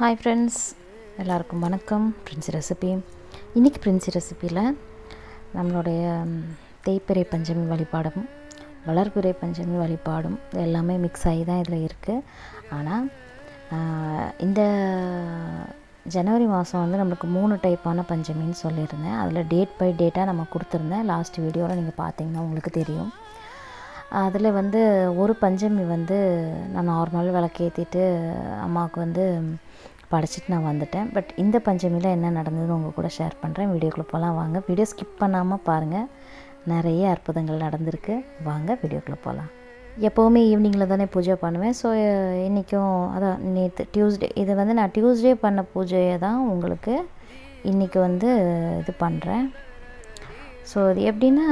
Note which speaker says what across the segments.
Speaker 1: Hi friends எல்லாருக்கும் வணக்கம். Princy recipe இன்றைக்கி பிரின்சி ரெசிப்பியில் நம்மளுடைய ம், தேய்பிறை பஞ்சமி வழிபாடும் வளர்பிறை பஞ்சமி வழிபாடும் இது எல்லாமே மிக்ஸ் ஆகி தான் இதில் இருக்குது ஆனால் இந்த ஜனவரி மாதம் வந்து நம்மளுக்கு மூணு டைப்பான பஞ்சமின்னு சொல்லியிருந்தேன். அதில் டேட் பை டேட்டாக நம்ம கொடுத்துருந்தேன். லாஸ்ட் வீடியோவில் நீங்கள் பார்த்தீங்கன்னா உங்களுக்கு தெரியும். அதில் வந்து ஒரு பஞ்சமி வந்து நான் நார்மல் விளக்கேற்றிட்டு அம்மாவுக்கு வந்து படைச்சிட்டு நான் வந்துட்டேன். பட் இந்த பஞ்சமியில் என்ன நடந்ததுன்னு உங்கள் கூட ஷேர் பண்ணுறேன் வீடியோக்குள்ளே போகலாம் வாங்க வீடியோ ஸ்கிப் பண்ணாமல் பாருங்கள் நிறைய அற்புதங்கள் நடந்திருக்கு. வாங்க வீடியோக்குள்ளே போகலாம் எப்போவுமே ஈவினிங்கில் தானே பூஜை பண்ணுவேன். ஸோ இன்றைக்கும் அதான் நேற்று டியூஸ்டே இது வந்து நான் டியூஸ்டே பண்ண பூஜையை தான் உங்களுக்கு இன்றைக்கி வந்து இது பண்ணுறேன் ஸோ இது எப்படின்னா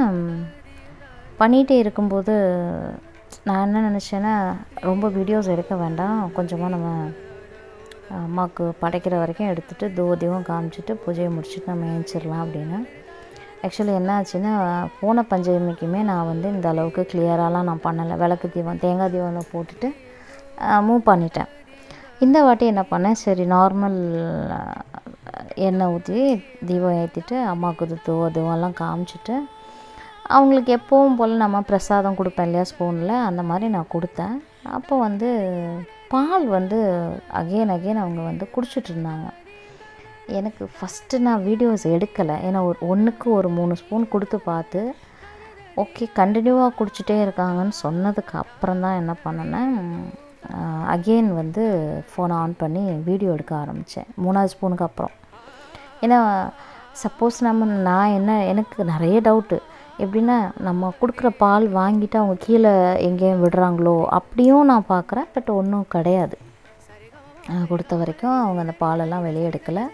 Speaker 1: பண்ணிகிட்டே இருக்கும்போது நான் என்ன நினச்சேன்னா ரொம்ப வீடியோஸ் எடுக்க வேண்டாம். கொஞ்சமாக நம்ம அம்மாவுக்கு படைக்கிற வரைக்கும் எடுத்துகிட்டு தூவதியும் காமிச்சிட்டு பூஜையை முடிச்சுட்டு நம்ம ஏஞ்சிடலாம் அப்படின்னு. ஆக்சுவலி என்ன ஆச்சுன்னா போன பஞ்சமிக்குமே நான் வந்து இந்த அளவுக்கு கிளியராலாம் நான் பண்ணலை. விளக்கு தீபம் தேங்காய் தீபம் போட்டுட்டு மூவ் பண்ணிட்டேன். இந்த வாட்டி என்ன பண்ணேன் சரி நார்மல் எண்ணெய் ஊற்றி தீபம் ஏற்றிட்டு அம்மாவுக்கு இது தூவதுவெல்லாம் காமிச்சிட்டு அவங்களுக்கு எப்போவும் போல் நம்ம பிரசாதம் கொடுப்பேன் இல்லையா ஸ்பூனில் அந்த மாதிரி நான் கொடுத்தேன். அப்போ வந்து பால் வந்து அகெயின் அகெயின் அவங்க வந்து குடிச்சிட்டு இருந்தாங்க. எனக்கு ஃபஸ்ட்டு நான் வீடியோஸ் எடுக்கலை. ஏன்னா ஒரு ஒன்றுக்கு ஒரு மூணு ஸ்பூன் கொடுத்து பார்த்து ஓகே கண்டினியூவாக குடிச்சிட்டே இருக்காங்கன்னு சொன்னதுக்கு அப்புறம் தான் என்ன பண்ணினேன் அகெயின் வந்து ஃபோனை ஆன் பண்ணி வீடியோ எடுக்க ஆரம்பித்தேன் மூணாவது ஸ்பூனுக்கு அப்புறம். ஏன்னா சப்போஸ் நம்ம நான் என்ன எனக்கு நிறைய டவுட்டு எப்படின்னா நம்ம கொடுக்குற பால் வாங்கிட்டு அவங்க கீழே எங்கேயும் விடுறாங்களோ அப்படியும் நான் பார்க்குறேன். பட் ஒன்றும் கிடையாது. நான் கொடுத்த வரைக்கும் அவங்க அந்த பாலெல்லாம் வெளியே எடுக்கலை.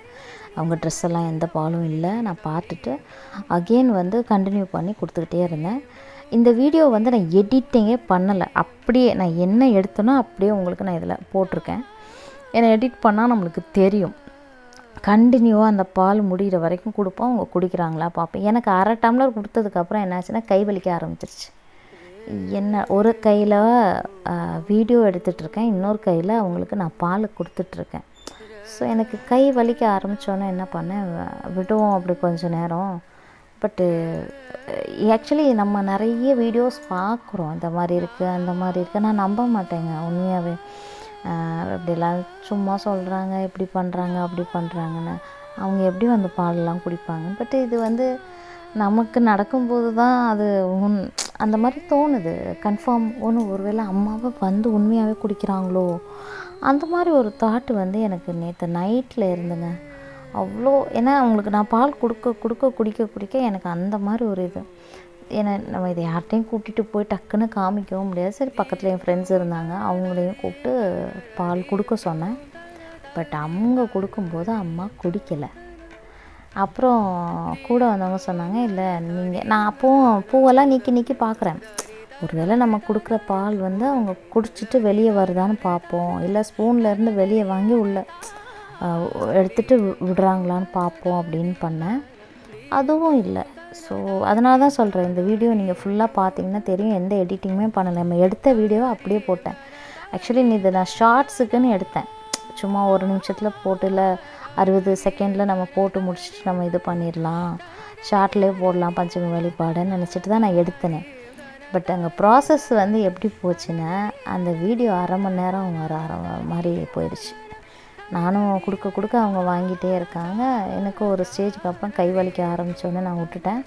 Speaker 1: அவங்க ட்ரெஸ் எல்லாம் எந்த பாலும் இல்லை. நான் பார்த்துட்டு அகெயின் வந்து கண்டினியூ பண்ணி கொடுத்துக்கிட்டே இருந்தேன். இந்த வீடியோ வந்து நான் எடிட்டிங்கே பண்ணலை. அப்படியே நான் என்ன எடுத்தேனோ அப்படியே உங்களுக்கு நான் இதில் போட்டிருக்கேன். ஏன்னா எடிட் பண்ணால் நம்மளுக்கு தெரியும். கண்டினியூவாக அந்த பால் முடிகிற வரைக்கும் கொடுப்போம். அவங்க குடிக்கிறாங்களா பார்ப்பேன் எனக்கு அரை டம்ளர் கொடுத்ததுக்கப்புறம் என்னாச்சுன்னா கை வலிக்க ஆரம்பிச்சிருச்சு. என்ன ஒரு கையில் வீடியோ எடுத்துகிட்ருக்கேன் இன்னொரு கையில் அவங்களுக்கு நான் பால் கொடுத்துட்ருக்கேன் ஸோ எனக்கு கை வலிக்க ஆரம்பித்தோன்னே என்ன பண்ணேன் விடுவோம் அப்படி கொஞ்சம் நேரம். பட்டு ஆக்சுவலி நம்ம நிறைய வீடியோஸ் பார்க்குறோம். இந்த மாதிரி இருக்குது அந்த மாதிரி இருக்குது நான் நம்ப மாட்டேங்க உண்மையாகவே இப்படிலாம் சும்மா சொல்கிறாங்க இப்படி பண்ணுறாங்க அப்படி பண்ணுறாங்கன்னு அவங்க எப்படி வந்து பாலெலாம் குடிப்பாங்க? பட் இது வந்து நமக்கு நடக்கும்போது தான் அது உன் அந்த மாதிரி தோணுது. கன்ஃபார்ம் ஒன்று ஒருவேளை அம்மாவை வந்து உண்மையாகவே குடிக்கிறாங்களோ? அந்த மாதிரி ஒரு தாட்டு வந்து எனக்கு நேற்று நைட்டில் இருந்துங்க. அவ்வளோ ஏன்னா அவங்களுக்கு நான் பால் கொடுக்க கொடுக்க குடிக்க குடிக்க எனக்கு அந்த மாதிரி ஒரு இது. ஏன்னா நம்ம இதை யார்கிட்டையும் கூட்டிகிட்டு போய் டக்குன்னு காமிக்கவும் முடியாது. சரி பக்கத்தில் என் ஃப்ரெண்ட்ஸ் இருந்தாங்க. அவங்களையும் கூப்பிட்டு பால் கொடுக்க சொன்னேன். பட் அவங்க கொடுக்கும்போது அம்மா குடிக்கலை. அப்புறம் கூட வந்தவங்க சொன்னாங்க இல்லை நீங்கள் நான் அப்போவும் பூவெல்லாம் நீக்கி நீக்கி பார்க்குறேன் ஒருவேளை நம்ம கொடுக்குற பால் வந்து அவங்க குடிச்சிட்டு வெளியே வருதான்னு பார்ப்போம் இல்லை ஸ்பூன்லேருந்து வெளியே வாங்கி உள்ளே எடுத்துகிட்டு விடுறாங்களான்னு பார்ப்போம் அப்படின்னு பண்ணேன். அதுவும் இல்லை. ஸோ அதனால தான் சொல்கிறேன் இந்த வீடியோ நீங்கள் ஃபுல்லாக பார்த்தீங்கன்னா தெரியும் எந்த எடிட்டிங்குமே பண்ணலை. நம்ம எடுத்த வீடியோவை அப்படியே போட்டேன். ஆக்சுவலி இது நான் ஷார்ட்ஸுக்குன்னு எடுத்தேன். சும்மா ஒரு நிமிஷத்தில் போட்டு இல்லை அறுபது செகண்டில் நம்ம போட்டு முடிச்சுட்டு நம்ம இது பண்ணிடலாம் ஷார்ட்லேயே போடலாம் பஞ்சமி வழிபாடுன்னு நினச்சிட்டு தான் நான் எடுத்தேனே. பட் அங்கே ப்ராசஸ் வந்து எப்படி போச்சுன்னா அந்த வீடியோ அரை மணி நேரம் வர அரை மாதிரி போயிடுச்சு நானும் கொடுக்க கொடுக்க அவங்க வாங்கிட்டே இருக்காங்க. எனக்கு ஒரு ஸ்டேஜுக்கு அப்புறம் கை வலிக்க ஆரம்பித்தோடனே நான் விட்டுட்டேன்.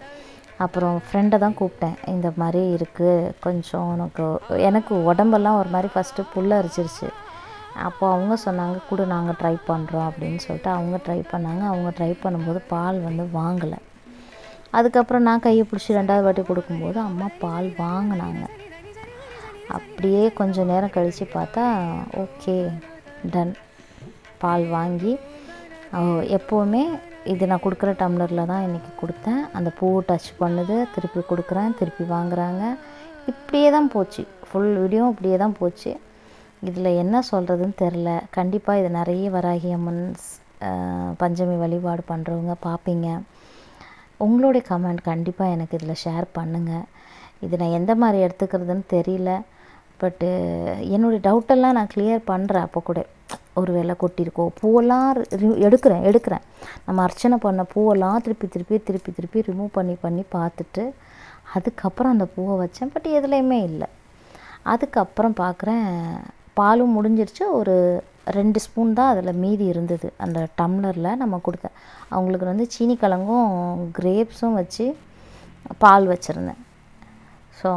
Speaker 1: அப்புறம் ஃப்ரெண்டை தான் கூப்பிட்டேன். இந்த மாதிரி இருக்குது கொஞ்சம் உனக்கு எனக்கு உடம்பெல்லாம் ஒரு மாதிரி ஃபஸ்ட்டு புல்லரிச்சிருச்சு அப்போ அவங்க சொன்னாங்க கூட நாங்கள் ட்ரை பண்ணுறோம் அப்படின்னு சொல்லிட்டு அவங்க ட்ரை பண்ணாங்க. அவங்க ட்ரை பண்ணும்போது பால் வந்து வாங்கலை. அதுக்கப்புறம் நான் கையை பிடிச்சி ரெண்டாவது வாட்டி கொடுக்கும்போது அம்மா பால் வாங்கினாங்க. அப்படியே கொஞ்சம் நேரம் கழித்து பார்த்தா ஓகே டன் பால் வாங்கி எப்போவுமே இது நான் கொடுக்குற டம்ளரில் தான் இன்றைக்கி கொடுத்தேன். அந்த பூ டச் பண்ணுது திருப்பி கொடுக்குறேன் திருப்பி வாங்குறாங்க. இப்படியே தான் போச்சு. ஃபுல் வீடியோ இப்படியே தான் போச்சு. இதில் என்ன சொல்கிறதுன்னு தெரில கண்டிப்பாக இது நிறைய வராகி அம்மன் பஞ்சமி வழிபாடு பண்ணுறவங்க பார்ப்பீங்க. உங்களுடைய கமெண்ட் கண்டிப்பாக எனக்கு இதில் ஷேர் பண்ணுங்கள் இது நான் எந்த மாதிரி எடுத்துக்கிறதுன்னு தெரியல. பட்டு என்னுடைய டவுட்டெல்லாம் நான் கிளியர் பண்ணுறேன் அப்போ கூட. ஒரு வேலை கொட்டியிருக்கோ பூவெல்லாம் ரி- எடுக்கிறேன் எடுக்கிறேன். நம்ம அர்ச்சனை பண்ண பூவெல்லாம் திருப்பி திருப்பி திருப்பி திருப்பி ரிமூவ் பண்ணி பண்ணி பார்த்துட்டு அதுக்கப்புறம் அந்த பூவை வச்சேன். பட் எதுலேயுமே இல்லை. அதுக்கப்புறம் பார்க்குறேன் பாலும் முடிஞ்சிருச்சு. ஒரு ரெண்டு ஸ்பூன் தான் அதில் மீதி இருந்தது. அந்த டம்ளரில் நம்ம கொடுத்தேன். அவங்களுக்கு வந்து சீனி கிழங்கும் கிரேப்ஸும் வச்சு பால் வச்சுருந்தேன். ஸோ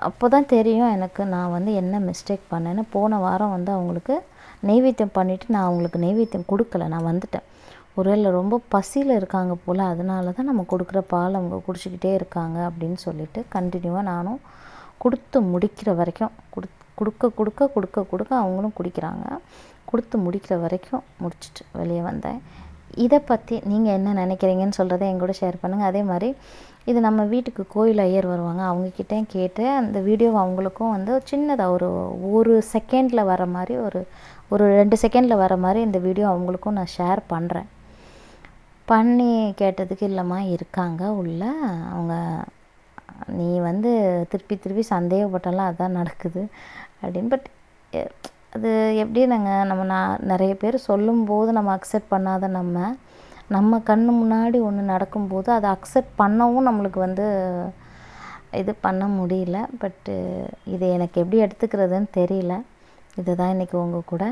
Speaker 1: அப்போ தான் தெரியும் எனக்கு நான் வந்து என்ன மிஸ்டேக் பண்ணேன்னு. போன வாரம் வந்து அவங்களுக்கு நெய்வேத்தியம் பண்ணிவிட்டு நான் அவங்களுக்கு நைவேத்தியம் கொடுக்கல. நான் வந்துட்டேன். ஒருவேளை ரொம்ப பசியில் இருக்காங்க போல் அதனால தான் நம்ம கொடுக்குற பால் அவங்க குடிச்சிக்கிட்டே இருக்காங்க அப்படின்னு சொல்லிட்டு கண்டினியூவாக நானும் கொடுத்து முடிக்கிற வரைக்கும் குடு கொடுக்க கொடுக்க கொடுக்க கொடுக்க அவங்களும் குடிக்கிறாங்க. கொடுத்து முடிக்கிற வரைக்கும் முடிச்சுட்டு வெளியே வந்தேன். இதை பற்றி நீங்கள் என்ன நினைக்கிறீங்கன்னு சொல்கிறத என் கூட ஷேர் பண்ணுங்கள் அதே மாதிரி இது நம்ம வீட்டுக்கு கோயில் ஐயர் வருவாங்க. அவங்கக்கிட்டையும் கேட்டு அந்த வீடியோ அவங்களுக்கும் வந்து சின்னதாக ஒரு ஒரு செகண்டில் வர மாதிரி ஒரு ஒரு ரெண்டு செகண்டில் வர மாதிரி இந்த வீடியோ அவங்களுக்கும் நான் ஷேர் பண்ணுறேன் பண்ணி கேட்டதுக்கு இல்லைம்மா இருக்காங்க உள்ள. அவங்க நீ வந்து திருப்பி திருப்பி சந்தேகப்பட்டாலும் அதான் நடக்குது அப்படின்னு. பட் அது எப்படி நாங்கள் நம்ம நான் நிறைய பேர் சொல்லும்போது நம்ம அக்செப்ட் பண்ணாத நம்ம நம்ம கண் முன்னாடி ஒன்று நடக்கும்போது அதை அக்செப்ட் பண்ணவும் நம்மளுக்கு வந்து இது பண்ண முடியல. பட்டு இது எனக்கு எப்படி எடுத்துக்கிறதுன்னு தெரியல. இதை தான் இன்றைக்கி உங்கள் கூட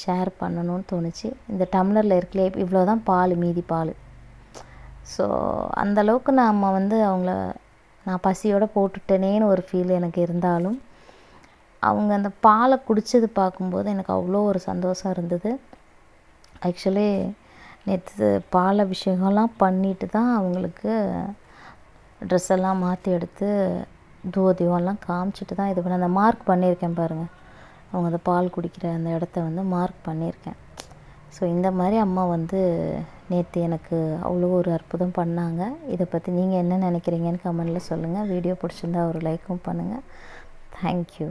Speaker 1: ஷேர் பண்ணணும்னு தோணுச்சு. இந்த டம்ளரில் இருக்கலையே இவ்வளோ தான் பால் மீதி பால். ஸோ அந்தளவுக்கு நாம் வந்து அவங்கள நான் பசியோடு போட்டுட்டேனேன்னு ஒரு ஃபீல் எனக்கு இருந்தாலும் அவங்க அந்த பாலை குடித்தது பார்க்கும்போது எனக்கு அவ்வளோ ஒரு சந்தோஷம் இருந்தது. ஆக்சுவலி நேற்று பால் அபிஷேகம்லாம் பண்ணிட்டு தான் அவங்களுக்கு ட்ரெஸ் எல்லாம் மாற்றி எடுத்து தூவதீவம்லாம் காமிச்சிட்டு தான் இது பண்ண அந்த மார்க் பண்ணியிருக்கேன் பாருங்கள் அவங்க அந்த பால் குடிக்கிற அந்த இடத்த வந்து மார்க் பண்ணியிருக்கேன். ஸோ இந்த மாதிரி அம்மா வந்து நேற்று எனக்கு அவ்வளோ ஒரு அற்புதம் பண்ணாங்க. இதை பற்றி நீங்கள் என்ன நினைக்கிறீங்கன்னு கமெண்டில் சொல்லுங்கள் வீடியோ பிடிச்சிருந்தா ஒரு லைக்கும் பண்ணுங்கள் தேங்க்யூ